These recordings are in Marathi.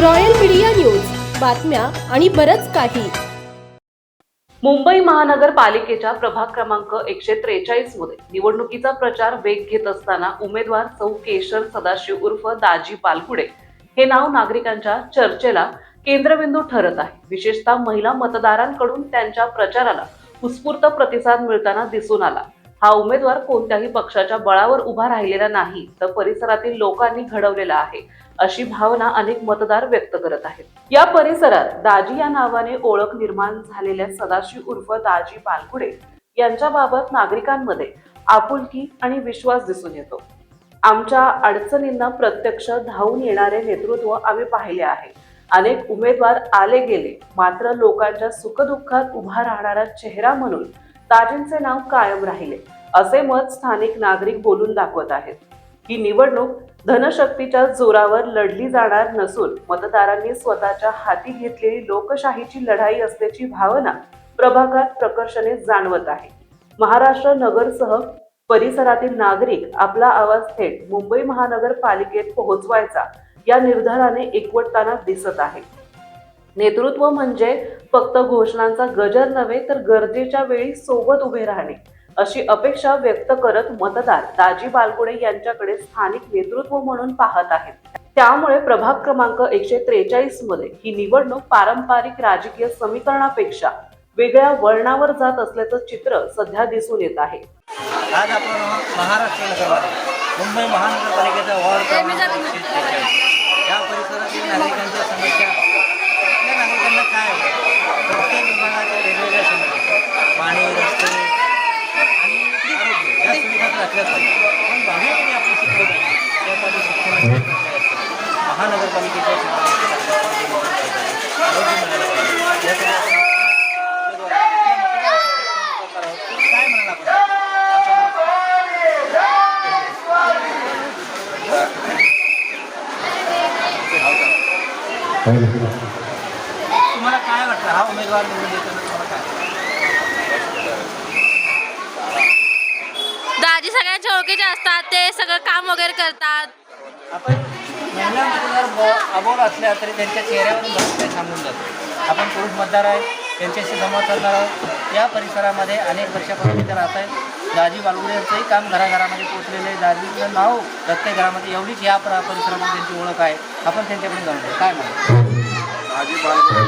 Royal media news. बातम्या आणि बरंच काही. मुंबई महानगरपालिकेच्या प्रभाग क्रमांक एकशे त्रेचाळीसमध्ये निवडणुकीचा प्रचार वेग घेत असताना उमेदवार सौ केशर सदाशिव उर्फ दाजी पालकुडे हे नाव नागरिकांच्या चर्चेला केंद्रबिंदू ठरत आहे. विशेषतः महिला मतदारांकडून त्यांच्या प्रचाराला उत्स्फूर्त प्रतिसाद मिळताना दिसून आला. हा उमेदवार कोणत्याही पक्षाच्या बळावर उभा राहिलेला नाही तर परिसरातील लोकांनी घडवलेला आहे अशी भावना अनेक मतदार व्यक्त करत आहेत. या परिसरात दाजी या नावाने ओळख निर्माण झालेल्या सदाशिव उर्फ दाजी पालकुडे यांच्याबाबत नागरिकांमध्ये आपुलकी आणि विश्वास दिसून येतो. आमच्या अडचणींना प्रत्यक्ष धावून येणारे नेतृत्व आम्ही पाहिले आहे. अनेक उमेदवार आले गेले मात्र लोकांच्या सुखदुःखात उभा राहणारा चेहरा म्हणून ताजेंचे नाव कायम राहिले. असे मत स्थानिक नागरिक बोलून दाखवत आहेत. ही निवडणूक धनशक्तीच्या जोरावर लढली जाणार नसून मतदारांनी स्वतःच्या हाती घेतलेली लोकशाहीची लढाई असल्याची भावना प्रभागात प्रकर्षाने जाणवत आहे. महाराष्ट्र नगरसह परिसरातील नागरिक आपला आवाज थेट मुंबई महानगरपालिकेत पोहोचवायचा या निर्धाराने एकवटताना दिसत आहे नेतृत्व म्हणजे फक्त घोषणांचा गजर नव्हे तर गरजेच्या वेळी सोबत उभे राहणे. अशी अपेक्षा व्यक्त करत मतदार दाजी बालगुडे यांच्याकडे स्थानिक नेतृत्व म्हणून पाहत आहेत. त्यामुळे प्रभाग क्रमांक एकशे त्रेचाळीसमध्ये ही निवडणूक पारंपरिक राजकीय समीकरणापेक्षा वेगळ्या वळणावर जात असल्याचं चित्र सध्या दिसून येत आहे. आज आपण महाराष्ट्र मुंबई महानगरपालिकेचा वॉर्ड या परिसरातील नागरिकांच्या समस्या आपल्या नागरिकांना काय आहे? प्रत्येक विभागाच्या वेगवेगळ्या समस्या पाणी रस्ते आणि आरोग्य या सुविधा तर असल्याच पाहिजे पण भावनेने आपण शिकलो पाहिजे त्यासाठी शिक्षणाची प्रक्रिया असते. महानगरपालिकेच्या शिक्षणाची आरोग्य मिळालं पाहिजे यासाठी आपण उमेदवार आपल्या मतदारासाठी प्रयत्न करत आहोत. काय म्हणाल आपण तुम्हाला काय वाटतं? हा उमेदवार निवडून देताना तुम्हाला काय दाजी सगळ्यांच्या ओळखीचे असतात ते सगळं काम वगैरे करतात. आपण महिला मतदार ब- अबोल असल्या तरी त्यांच्या चेहऱ्यावरून बरंच काही सांगून जातो. आपण पुरुष मतदार आहे त्यांच्याशी संवाद साधणार आहोत. या परिसरामध्ये अनेक वर्षापासून ते राहत आहेत दाजी बालगुडे यांचंही काम घराघरामध्ये पोचलेलं आहे. दाजीचं नाव प्रत्येक घरामध्ये एवढीच या प्र- परिसरामध्ये त्यांची ओळख आहे. आपण त्यांच्याकडून जाणतो काय म्हणतो दाजी बालगुडे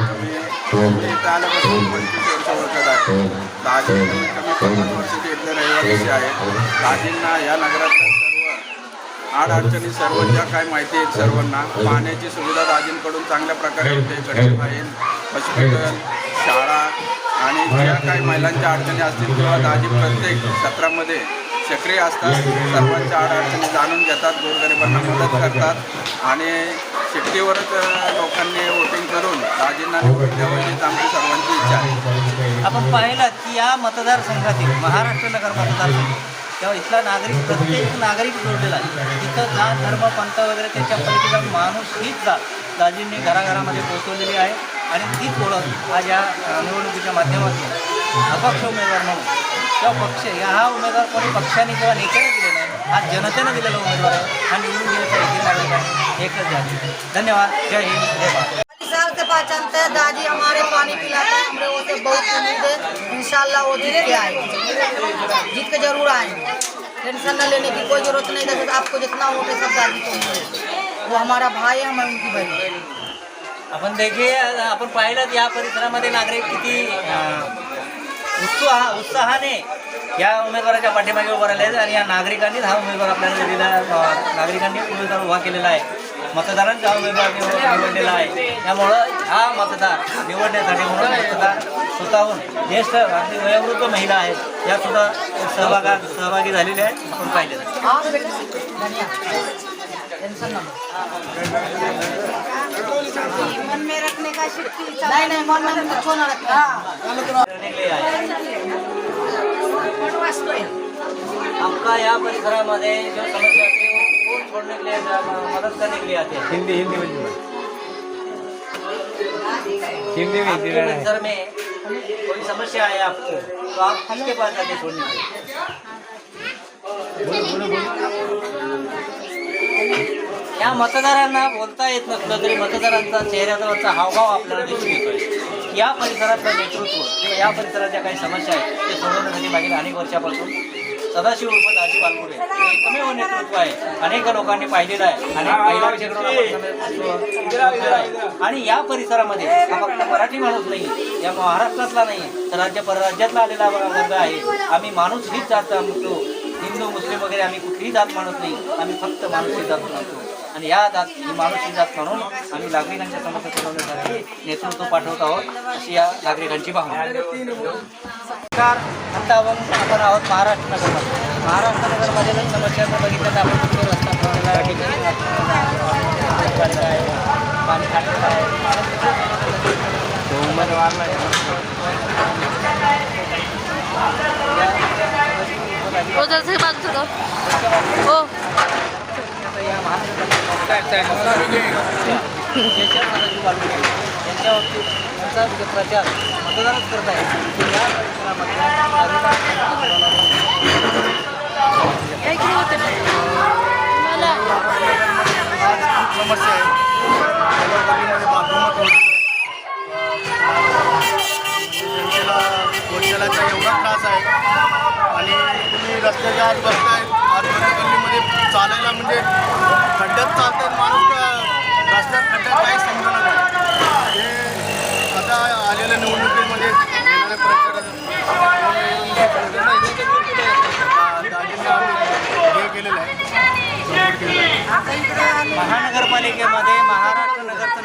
पंचवीस वर्ष ओळखत आहे. दाजी कमी पन्नास वर्षाचे इथले रहिवासी आहेत. दाजींना या नगरात सर्व अडचणी सर्व ज्या काय माहिती आहेत सर्वांना. पाण्याची सुविधा दाजींकडून चांगल्या प्रकारे होते. गटरी हॉस्पिटल शाळा आणि ज्या काही महिलांच्या अडचणी असतील किंवा दाजी प्रत्येक सत्रामध्ये सक्रिय असतात सर्वांच्या अडचणी जाणून घेतात गोरगरिबांना मदत करतात. आणि शिट्टीवरच लोकांनी वोटिंग करून दाजींना निवडून द्यावं हीच आमची सर्वांची इच्छा आहे. आपण पाहिलं की या मतदारसंघातील महाराष्ट्र नगर मतदारसंघ तेव्हा इथला नागरिक प्रत्येक नागरिक जोडलेला आहे. तिथं जात धर्म पंथ वगैरे त्याच्या पलीकडे माणूस हीच जात दाजींनी घराघरामध्ये पोहोचवलेली आहे. आणि तीच ओळख आज या निवडणुकीच्या माध्यमातून अपक्ष उमेदवार म्हणून किंवा पक्ष या हा उमेदवार कोणी पक्षाने किंवा नेत्याने दिलेला आहे हा जनतेनं दिलेला उमेदवार आहे हा निवडून गेल्याचा एकही नागरिक आहे एकच जाती धन्यवाद. जय हिंद. जय भारत. साल से पहचानते हैं दादी हमारे पानी पिलाते हैं हम लोगों से बहुत उम्मीद है इंशाल्लाह वो जीत के आए। जीत के जरूर आए। टेंशन न लेने की कोई जरूरत नहीं जैसे आपको जितना हो वोट है सब दादी को वो हमारा भाई है मैं उनकी बहन। हूँ। आपण देखील आपण पाहिलं या परिसरामध्ये नागरिक किती उत्साह उत्साहाने या उमेदवाराच्या पाठीमागे उभं राहिले आहेत आणि या नागरिकांनीच हा उमेदवार आपल्याला दिलेला नागरिकांनी उमेदवार उभा केलेला आहे. मतदारांचा हा उमेदवार निवडलेला आहे. त्यामुळं हा मतदार निवडण्यासाठी म्हणून मतदार स्वतःहून ज्येष्ठ अगदी वयोवृद्ध महिला आहेत या सुद्धा सहभागात सहभागी झालेल्या आहेत आपण पाहिलेलं आहे. हाँ टेंशन न मन में रखने का नहीं नहीं मन में कुछ न रखना। आपका या परिसरामध्ये जो समस्या आती है वो छोड़ने के लिए मदद करने के लिए आते हैं। हिंदी हिंदी हिंदी में आपके परिसर में कोई समस्या है आपको तो आप किसके पास जाते छोड़ने के लिए या मतदारांना बोलता येत नसलं तरी मतदारांचा चेहऱ्यावरचा हावभाव आपल्याला दिसून येतोय. या परिसरातलं नेतृत्व किंवा या परिसराच्या काही समस्या आहेत ते सोडवण्यासाठी मागील अनेक वर्षापासून सदाशिव उर्फ दाजी बालगुडे. हे एकमेव नेतृत्व आहे. अनेक लोकांनी पाहिलेलं आहे. आणि पहिला विषय आहे. आणि या परिसरामध्ये हा फक्त मराठी माणूस नाही या महाराष्ट्रातला नाही तर राज्य परराज्यातला आलेला वर्ग आहे. आम्ही माणूस हीच जात म्हणतो हिंदू वगैरे आम्ही कुठलीही जात मानत नाही. आम्ही फक्त माणूस जात मानतो. आणि या जात ही माणूस जात म्हणून आम्ही नागरिकांच्या समस्या सोडवण्यासाठी नेतृत्व पाठवत आहोत अशी या नागरिकांची भावना सरकार आता आपण आपण आहोत महाराष्ट्र नगरमध्ये. महाराष्ट्र नगरमध्ये जर समस्या जर बघितलं तर आपण कुठे रस्ता आहे, आहे, पाणी टाकलेलं आहे हो बाजू हो आता प्रचार करत आहे या परिसरामध्ये काय मला समस्या आहे रस्त्याच्या आत बघताय आतमध्ये गल्लीमध्ये चालायला म्हणजे खड्ड्यात चालतात माणूस रस्त्यात खड्ड्यात काहीच समजणार नाही. हे आता आलेल्या निवडणुकीमध्ये हे केलेलं आहे महानगरपालिकेमध्ये महाराष्ट्र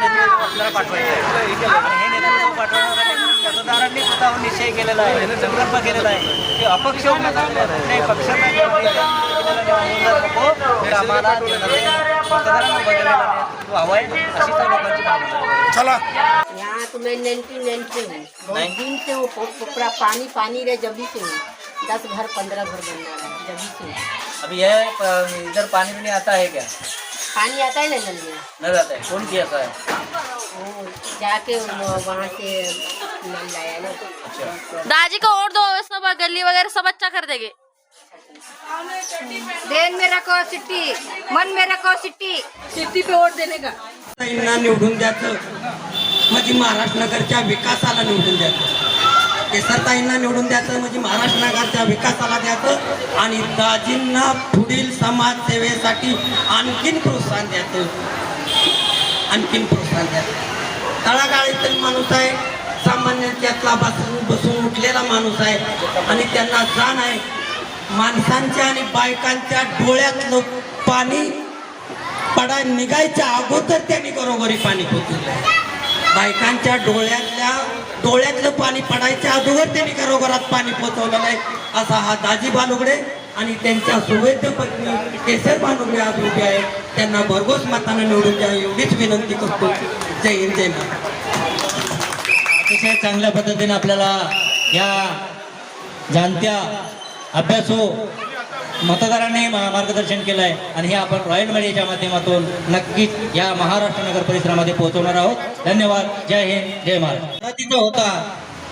नेतृत्व आपल्याला पाठवायचं आहे आणि हे नेतृत्व पाठवण्यासाठी मतदारांनी स्वतःहून निश्चय केलेला आहे संकल्प केलेला आहे की अपक्ष उमेदवार कुठल्याही पक्षाचा उमेदवार नको तर आम्हाला मतदारांना बदललेलं नेतृत्व हवं आहे अशी त्या लोकांची भावना चला। यहाँ तो मैं नाइनटीन नाइनटी हूँ। बहुत दिन से वो पो- पो- पूरा पानी पानी रहे जब भी से हूँ। दस घर पंद्रह घर बनना रहा जब भी से हूँ। अभी यह इधर पानी भी नहीं आता है क्या? पानी आता है ना नल में न जाता है कौन किया था वो जाके वहाँ से नल लाया ना. दाजी को और दो सब गली वगैरह सब अच्छा कर देंगे। देन में रखो सिट्टी मन में रखो सिट्टी सिट्टी पे वोट देने का। निवडून द्यायचं म्हणजे महाराष्ट्र नगरच्या विकासाला निवडून द्यायचं केसरताईंना निवडून द्यायचं म्हणजे महाराष्ट्र नगरच्या विकासाला द्यायचं आणि दाजींना पुढील समाजसेवेसाठी आणखीन प्रोत्साहन द्यायचं. आणखीन प्रोत्साहन द्यायचं. तळागाळीतील माणूस आहे सामान्य त्यातला बसून बसून उठलेला माणूस आहे आणि त्यांना जाण आहे. माणसांच्या आणि बायकांच्या डोळ्यातलं पाणी पडा निघायच्या अगोदर त्यांनी घरोघरी पाणी पोचवलं बायकांच्या डोळ्यातल्या डोळ्यातलं पाणी पडायच्या अगोदर त्यांनी घरोघरात पाणी पोचवलेलं आहे. असा हा दाजी बानुगडे आणि त्यांच्या सुवैध पत्नी केसर बालुगडे आज उभे आहेत. त्यांना भरघोस मतानं निवडून द्या. एवढीच विनंती करतो. जय हिंद जय अतिशय चांगल्या पद्धतीने आपल्याला या जाणत्या अभ्यासो मतदारांनी मार्गदर्शन केलं आहे आणि हे आपण रॉयल मीडियाच्या माध्यमातून नक्कीच या महाराष्ट्र नगर परिसरामध्ये पोहोचवणार आहोत. धन्यवाद. जय हिंद. जय महाराष्ट्र. तिथं होता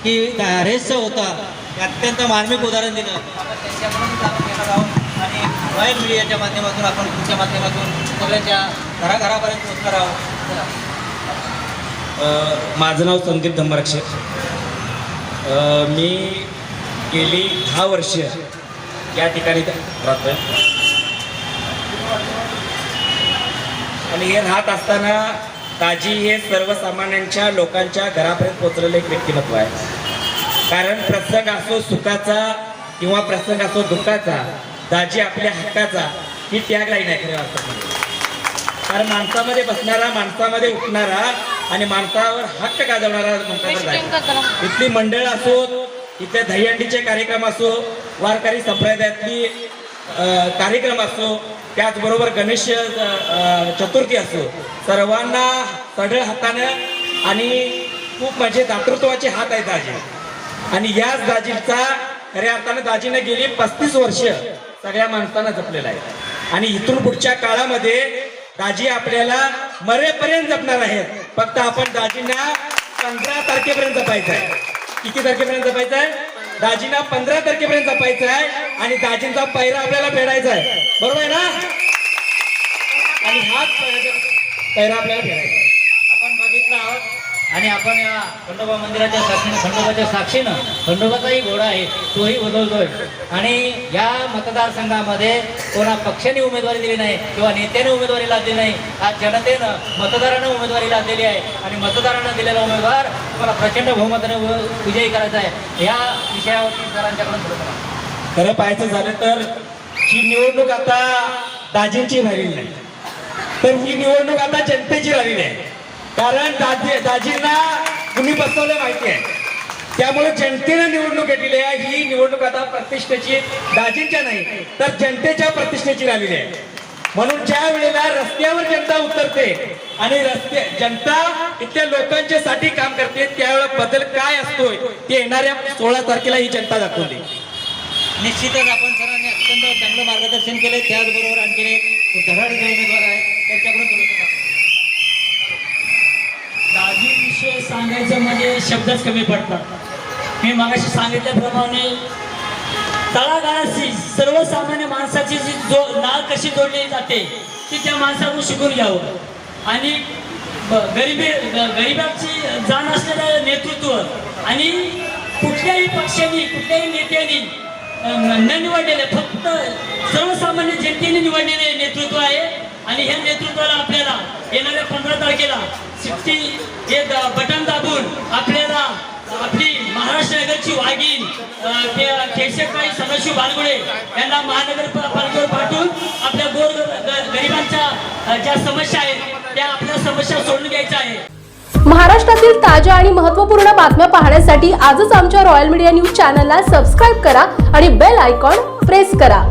की रेसचं होता अत्यंत मार्मिक उदाहरण दिलं. आपण त्यांच्याकडून जाणून घेणार आहोत आणि रॉयल मीडियाच्या माध्यमातून आपण तुमच्या माध्यमातून सगळ्यांच्या घराघरापर्यंत पोहोचणार आहोत. माझं नाव संदीप धम्मरक्षक मी गेली दहा वर्ष या ठिकाणी राहतोय. आणि हे राहत असताना ताजी हे सर्वसामान्यांच्या लोकांच्या घरापर्यंत पोचलेलं एक व्यक्तिमत्व आहे. कारण प्रसंग असो सुखाचा किंवा प्रसंग असो दुःखाचा दाजी आपल्या हक्काचा ही टॅग लाईन आहे खऱ्या अर्थाने. कारण माणसामध्ये बसणारा माणसामध्ये उठणारा आणि माणसावर हक्क गाजवणारा म्हणतात. इथली मंडळ असो इथल्या दहीहंडीचे कार्यक्रम असो वारकरी संप्रदायातली कार्यक्रम असो त्याचबरोबर गणेश चतुर्थी असो सर्वांना सढळ हातानं आणि खूप म्हणजे दातृत्वाचे हात आहेत दाजी. आणि याच दाजीचा खऱ्या अर्थानं दाजीनं गेली पस्तीस वर्ष सगळ्या माणसांना जपलेला आहे. आणि इथून पुढच्या काळामध्ये दाजी आपल्याला मरेपर्यंत जपणार आहेत. फक्त आपण दाजींना पंधरा तारखेपर्यंत जपायचं आहे. किती तारखेपर्यंत जपायचं आहे? दाजींना पंधरा तारखेपर्यंत जपायचं आहे आणि दाजींचा पैरा आपल्याला फेडायचा आहे. बरोबर आहे ना? आणि हाच पैरा आपल्याला फेडायचा आपण बघितलं आहोत. आणि आपण या खंडोबा मंदिराच्या साक्षीनं खंडोबाच्या साक्षीनं खंडोबाचाही घोडा आहे तोही बदलतोय. आणि या मतदारसंघामध्ये कोणा पक्षाने उमेदवारी दिली नाही किंवा नेत्याने उमेदवारी लादली नाही आज जनतेनं मतदारानं उमेदवारी लादलेली आहे. आणि मतदारानं दिलेला उमेदवार तुम्हाला प्रचंड बहुमताने विजयी करायचा आहे. या विषयावरती सरांच्याकडून खरं पाहायचं झालं तर ही निवडणूक आता दाजींची झालेली नाही. तर ही निवडणूक आता जनतेची झालेली आहे. कारण दाजी दाजींना कुणी बसवलं माहिती आहे. त्यामुळे जनतेनं निवडणूक घेतलेली आहे. ही निवडणूक आता प्रतिष्ठेची दाजींच्या नाही तर जनतेच्या प्रतिष्ठेची झालेली आहे. म्हणून ज्या वेळेला रस्त्यावर जनता उतरते आणि रस्ते जनता इथल्या लोकांच्या साठी काम करते त्यावेळेला बदल काय असतोय ते येणाऱ्या सोळा तारखेला ही जनता दाखवली निश्चितच आपण सरांनी अत्यंत चांगलं मार्गदर्शन केलं त्याचबरोबर आणखी एक धडाडीचे उमेदवार आहेत त्यांच्याकडून. दाजीविषयी सांगायचं म्हणजे शब्दच कमी पडतात. मी मागाशी सांगितल्याप्रमाणे तळागाळाशी सर्वसामान्य माणसाची जी जो नाळ कशी जोडली जाते ती त्या माणसाकडून शिकून घ्यावं. आणि गरिबी ग- गरिबाची जाण असलेलं नेतृत्व आणि कुठल्याही पक्षाने कुठल्याही नेत्याने न निवडलेले फक्त सर्वसामान्य जनतेने निवडलेले नेतृत्व आहे. आणि ह्या नेतृत्वाला आपल्याला येणाऱ्या पंधरा तारखेला सिक्स्टी हे बटन दाबून आपल्याला आपली महाराष्ट्र नगरची वाघीण अं, केशवबाई सदाशिव बालगुडे यांना महानगर पालिकेवर पाठवून आपल्या गोर गरिबांच्या ज्या समस्या आहेत त्या आपल्या समस्या सोडून घ्यायच्या आहेत. महाराष्ट्रातील ताज्या आणि महत्त्वपूर्ण बातम्या पाहण्यासाठी आजच आमच्या रॉयल मीडिया न्यूज चॅनलला सबस्क्राईब करा आणि बेल आयकॉन प्रेस करा.